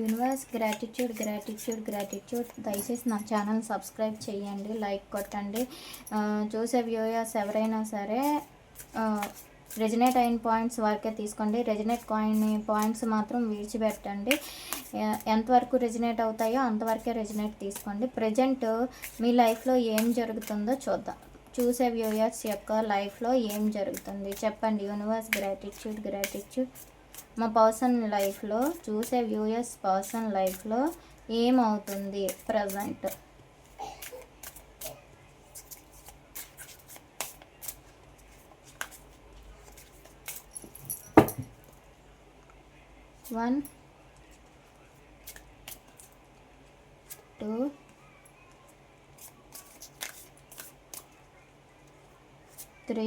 Universe gratitude gratitude gratitude దయచేసి నా channel subscribe చేయండి లైక్ కొట్టండి. చూసే వ్యూయర్స్ ఎవరైనా సరే రెజినేట్ అయిన పాయింట్స్ వరకే తీసుకోండి. రెజినేట్ కాయిన్ పాయింట్స్ మాత్రం విడిచిపెట్టండి. ఎంతవరకు రెజినేట్ అవుతాయో అంతవరకే రెజినేట్ తీసుకోండి. ప్రజెంట్ మీ లైఫ్లో ఏం జరుగుతుందో చూద్దాం. చూసే వ్యూయర్స్ యొక్క లైఫ్లో ఏం జరుగుతుంది? చెప్పండి. యూనివర్స్ గ్రాటిట్యూడ్ గ్రాటిట్యూడ్ మా పర్సన్ లైఫ్లో చూసే వ్యూయర్స్ పర్సన్ లైఫ్లో ఏమవుతుంది present? One two three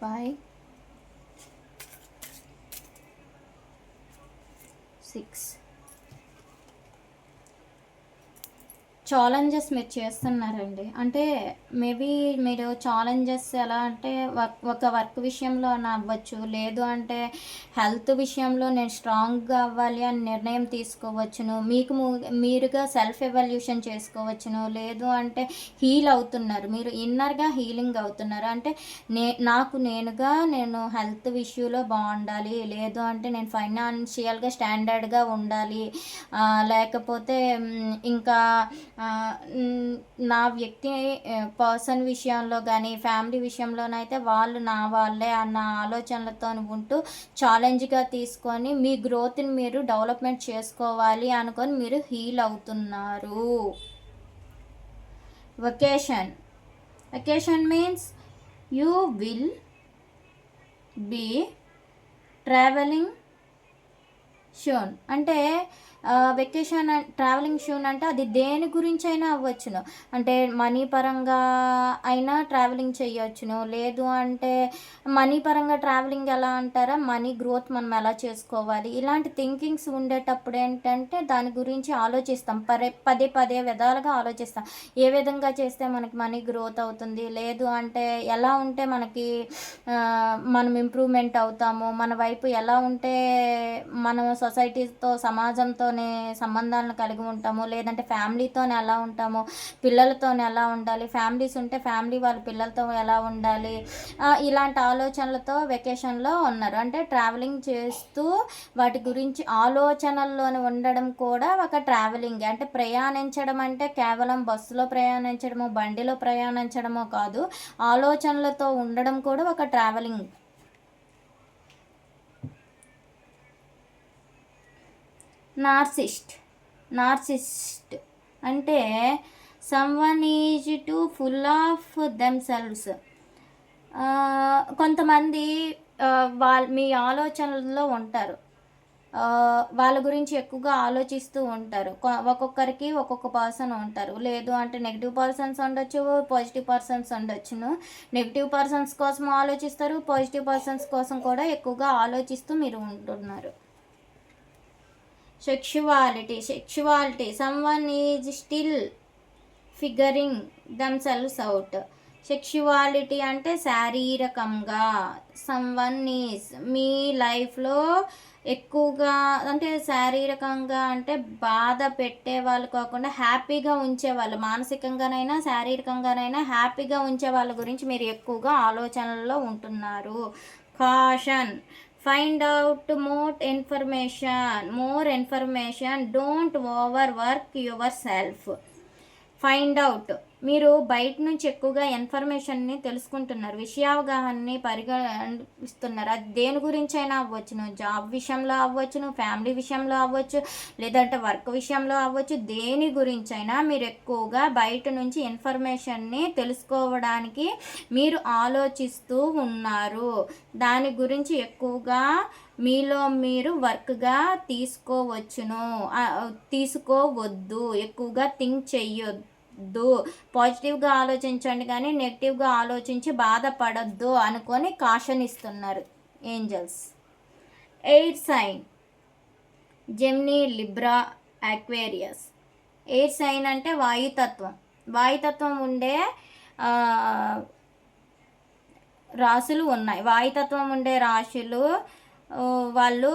five six. Challenges మీరు చేస్తున్నారండి. అంటే మేబీ మీరు ఛాలెంజెస్ ఎలా అంటే వర్క్ ఒక వర్క్ విషయంలో అని అవ్వచ్చు. లేదు అంటే హెల్త్ విషయంలో నేను స్ట్రాంగ్గా అవ్వాలి అని నిర్ణయం తీసుకోవచ్చును. మీకు ము- మీరుగా సెల్ఫ్ ఎవాల్యూషన్ చేసుకోవచ్చును. లేదు అంటే హీల్ అవుతున్నారు. మీరు ఇన్నర్గా హీలింగ్ అవుతున్నారు. అంటే నే నాకు నేనుగా నేను హెల్త్ ఇష్యూలో బాగుండాలి. లేదు అంటే నేను ఫైనాన్షియల్గా స్టాండర్డ్గా ఉండాలి. లేకపోతే ఇంకా నా వ్యక్తి పర్సన్ విషయంలో కానీ ఫ్యామిలీ విషయంలోనైతే వాళ్ళు నా వాళ్ళే అన్న ఆలోచనలతో ఉంటూ ఛాలెంజ్గా తీసుకొని మీ గ్రోత్ని మీరు డెవలప్మెంట్ చేసుకోవాలి అనుకొని మీరు హీల్ అవుతున్నారు. Vacation. Vacation means you will be travelling soon. అంటే వెకేషన్ ట్రావెలింగ్ షూన్ అంటే అది దేని గురించి అయినా అవ్వచ్చును. అంటే మనీ పరంగా అయినా ట్రావెలింగ్ చేయొచ్చును లేదు అంటే మనీ పరంగా ట్రావెలింగ్ ఎలా అంటారా? మనీ గ్రోత్ మనం ఎలా చేసుకోవాలి? ఇలాంటి థింకింగ్స్ ఉండేటప్పుడు ఏంటంటే దాని గురించి ఆలోచిస్తాం. పదే పదే పదే విధాలుగా ఆలోచిస్తాం. ఏ విధంగా చేస్తే మనకి మనీ గ్రోత్ అవుతుంది? లేదు అంటే ఎలా ఉంటే మనకి మనం ఇంప్రూవ్మెంట్ అవుతాము? మన వైపు ఎలా ఉంటే మనం సొసైటీతో సమాజంతోనే సంబంధాలను కలిగి ఉంటాము లేదంటే ఫ్యామిలీతోనే ఎలా ఉంటాము పిల్లలతోనే ఎలా ఉండాలి. ఫ్యామిలీస్ ఉంటే ఫ్యామిలీ వాళ్ళ పిల్లలతో ఎలా ఉండాలి? ఇలాంటి ఆలోచనలతో వెకేషన్లో ఉన్నారు. అంటే ట్రావెలింగ్ చేస్తూ వాటి గురించి ఆలోచనల్లోనే ఉండడం కూడా ఒక ట్రావెలింగ్ అంటే ప్రయాణించడం అంటే కేవలం బస్సులో ప్రయాణించడము బండిలో ప్రయాణించడమో కాదు ఆలోచనలతో ఉండడం కూడా ఒక ట్రావెలింగ్ నార్సిస్ట్. నార్సిస్ట్ అంటే someone is too full of themselves కొంతమంది వాళ్ళ మీ ఆలోచనల్లో ఉంటారు. వాళ్ళ గురించి ఎక్కువగా ఆలోచిస్తూ ఉంటారు. ఒక్కొక్కరికి ఒక్కొక్క పర్సన్ ఉంటారు. లేదు అంటే నెగిటివ్ పర్సన్స్ ఉండొచ్చు పాజిటివ్ పర్సన్స్ ఉండొచ్చును. నెగిటివ్ పర్సన్స్ కోసం ఆలోచిస్తారు పాజిటివ్ పర్సన్స్ కోసం కూడా ఎక్కువగా ఆలోచిస్తూ మీరు ఉంటున్నారు. Sexuality sexuality someone is still figuring themselves out sexuality అంటే శారీరకంగా సమ్వన్ ఈజ్ మీ లైఫ్లో ఎక్కువగా అంటే శారీరకంగా అంటే బాధ పెట్టే వాళ్ళు కాకుండా హ్యాపీగా ఉంచే వాళ్ళు మానసికంగానైనా శారీరకంగానైనా హ్యాపీగా ఉంచే వాళ్ళ గురించి మీరు ఎక్కువగా ఆలోచనల్లో ఉంటున్నారు. Caution find out more information more information don't overwork yourself. Find out. మీరు బయట నుంచి ఎక్కువగా ఇన్ఫర్మేషన్ని తెలుసుకుంటున్నారు విషయావగాహనని పరిగణిస్తున్నారు. అది దేని గురించి అయినా అవ్వచ్చును? జాబ్ విషయంలో అవ్వచ్చును? ఫ్యామిలీ విషయంలో అవ్వచ్చు? లేదంటే వర్క్ విషయంలో అవ్వచ్చు? దేని గురించి అయినా మీరు ఎక్కువగా బయట నుంచి ఇన్ఫర్మేషన్ని తెలుసుకోవడానికి మీరు ఆలోచిస్తూ ఉన్నారు. దాని గురించి ఎక్కువగా మీలో మీరు వర్క్గా తీసుకోవచ్చును. తీసుకోవద్దు. ఎక్కువగా థింక్ చెయ్యొద్దు. పాజిటివ్గా ఆలోచించండి కానీ నెగిటివ్గా ఆలోచించి బాధపడద్దు అనుకొని కాషన్ ఇస్తున్నారు angels. Air sign. Gemini Libra Aquarius. Air sign అంటే వాయుతత్వం. వాయుతత్వం ఉండే రాశులు ఉన్నాయి. వాయుతత్వం ఉండే రాశులు వాళ్ళు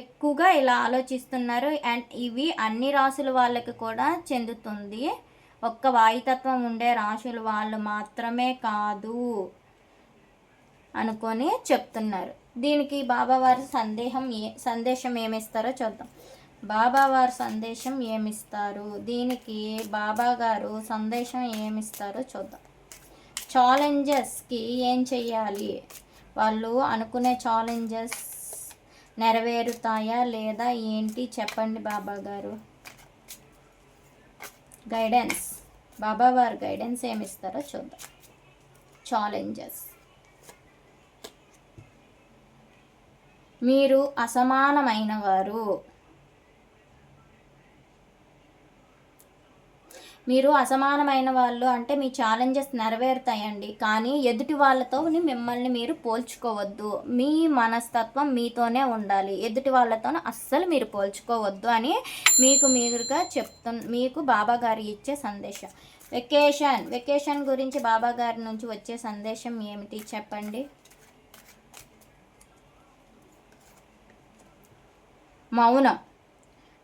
ఎక్కువగా ఇలా ఆలోచిస్తున్నారు. అండ్ ఇవి అన్ని రాసుల వాళ్ళకి కూడా చెందుతుంది. ఒక్క వాయుతత్వం ఉండే రాశులు వాళ్ళు మాత్రమే కాదు అనుకొని చెప్తున్నారు. దీనికి బాబావారి సందేహం ఏ సందేశం ఏమిస్తారో చూద్దాం. బాబావారి సందేశం ఏమిస్తారు? దీనికి బాబా గారు సందేశం ఏమిస్తారో చూద్దాం. ఛాలెంజెస్కి ఏం చెయ్యాలి? వాళ్ళు అనుకునే ఛాలెంజెస్ నెరవేరుతాయా లేదా ఏంటి? చెప్పండి బాబా గారు. గైడెన్స్ బాబా వారు గైడెన్స్ ఏమిస్తారో చూద్దాం. ఛాలెంజెస్ మీరు అసమానమైన వారు. మీరు అసమానమైన వాళ్ళు అంటే మీ ఛాలెంజెస్ నెరవేరుతాయండి. కానీ ఎదుటి వాళ్ళతో మిమ్మల్ని మీరు పోల్చుకోవద్దు. మీ మనస్తత్వం మీతోనే ఉండాలి. ఎదుటి వాళ్ళతో అస్సలు మీరు పోల్చుకోవద్దు అని మీకు మీరుగా చెప్తు మీకు బాబా గారు ఇచ్చే సందేశం. వెకేషన్ వెకేషన్ గురించి బాబా గారి నుంచి వచ్చే సందేశం ఏమిటి చెప్పండి? మౌనం.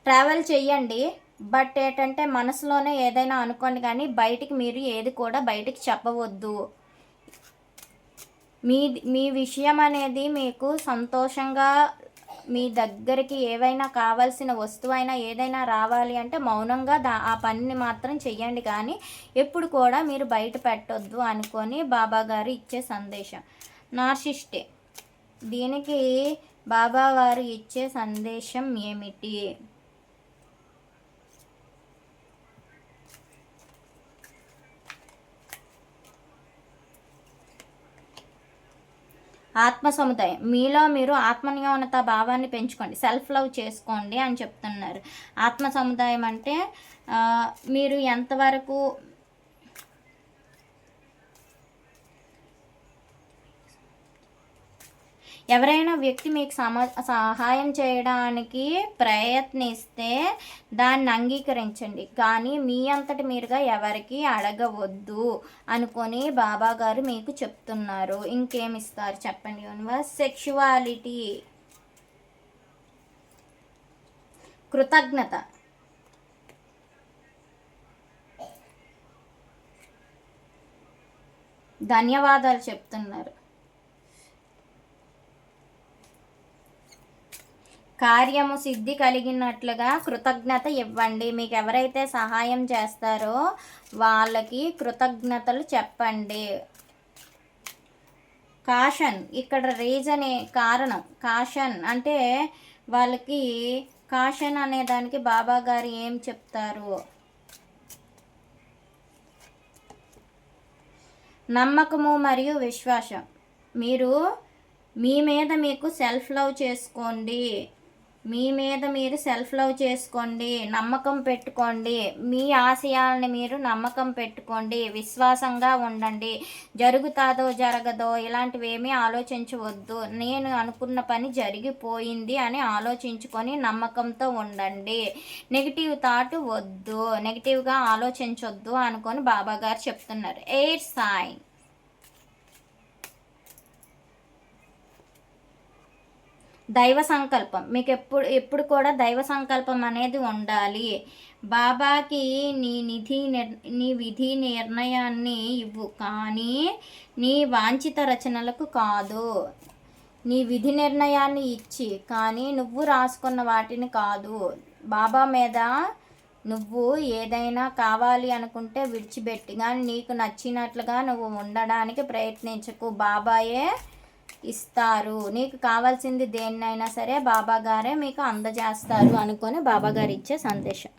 ట్రావెల్ చెయ్యండి. బట్ ఏంటంటే మనసులోనే ఏదైనా అనుకోండి కానీ బయటికి మీరు ఏది కూడా బయటికి చెప్పవద్దు. మీ మీ విషయం అనేది మీకు సంతోషంగా మీ దగ్గరికి ఏవైనా కావాల్సిన వస్తువు అయినా ఏదైనా రావాలి అంటే మౌనంగా దా ఆ పనిని మాత్రం చెయ్యండి కానీ ఎప్పుడు కూడా మీరు బయట పెట్టొద్దు అనుకొని బాబా గారు ఇచ్చే సందేశం. నార్సిస్టే దీనికి బాబా వారు ఇచ్చే సందేశం ఏమిటి? ఆత్మ సముదాయం మీలో మీరు ఆత్మన్యోనత భావాన్ని పెంచుకోండి. సెల్ఫ్ లవ్ చేసుకోండి అని చెప్తున్నారు. ఆత్మ సముదాయం అంటే మీరు ఎంతవరకు ఎవరైనా వ్యక్తి మీకు సమ సహాయం చేయడానికి ప్రయత్నిస్తే దాన్ని అంగీకరించండి. కానీ మీ అంతటి మీరుగా ఎవరికి అడగవద్దు అనుకొని బాబా గారు మీకు చెప్తున్నారు. ఇంకేమిస్తారు చెప్పండి యూనివర్స్. సెక్షువాలిటీ. కృతజ్ఞత. ధన్యవాదాలు చెప్తున్నారు. కార్యము సిద్ధి కలిగినట్లుగా కృతజ్ఞత ఇవ్వండి. మీకు ఎవరైతే సహాయం చేస్తారో వాళ్ళకి కృతజ్ఞతలు చెప్పండి. కాషన్ ఇక్కడ రీజన్ కారణం. కాషన్ అంటే వాళ్ళకి కాషన్ అనే దానికి బాబా గారు ఏం చెప్తారు? నమ్మకము మరియు విశ్వాసం. మీరు మీ మీద మీకు సెల్ఫ్ లవ్ చేసుకోండి. మీ మీద మీరు సెల్ఫ్ లవ్ చేసుకోండి నమ్మకం పెట్టుకోండి. మీ ఆశయాలని మీరు నమ్మకం పెట్టుకోండి. విశ్వాసంగా ఉండండి. జరుగుతాదో జరగదో ఇలాంటివేమీ ఆలోచించవద్దు. నేను అనుకున్న పని జరిగిపోయింది అని ఆలోచించుకొని నమ్మకంతో ఉండండి. నెగిటివ్ థాట్ వద్దు. నెగిటివ్గా ఆలోచించొద్దు అనుకొని బాబా గారు చెప్తున్నారు. ఎయిర్ సైన్ దైవ సంకల్పం. మీకు ఎప్పుడు ఎప్పుడు కూడా దైవ సంకల్పం అనేది ఉండాలి. బాబాకి నీ నిధి నిర్ నీ విధి నిర్ణయాన్ని ఇవ్వు. కానీ నీ వాంఛిత రచనలకు కాదు. నీ విధి నిర్ణయాన్ని ఇచ్చి. కానీ నువ్వు రాసుకున్న వాటిని కాదు. బాబా మీద నువ్వు ఏదైనా కావాలి అనుకుంటే విడిచిపెట్టి. కానీ నీకు నచ్చినట్లుగా నువ్వు ఉండడానికి ప్రయత్నించకు. బాబాయే ఇస్తారు. నీకు కావాల్సింది దేన్నైనా సరే బాబా గారే మీకు అందజేస్తారు అనుకొని బాబాగారు ఇచ్చే సందేశం.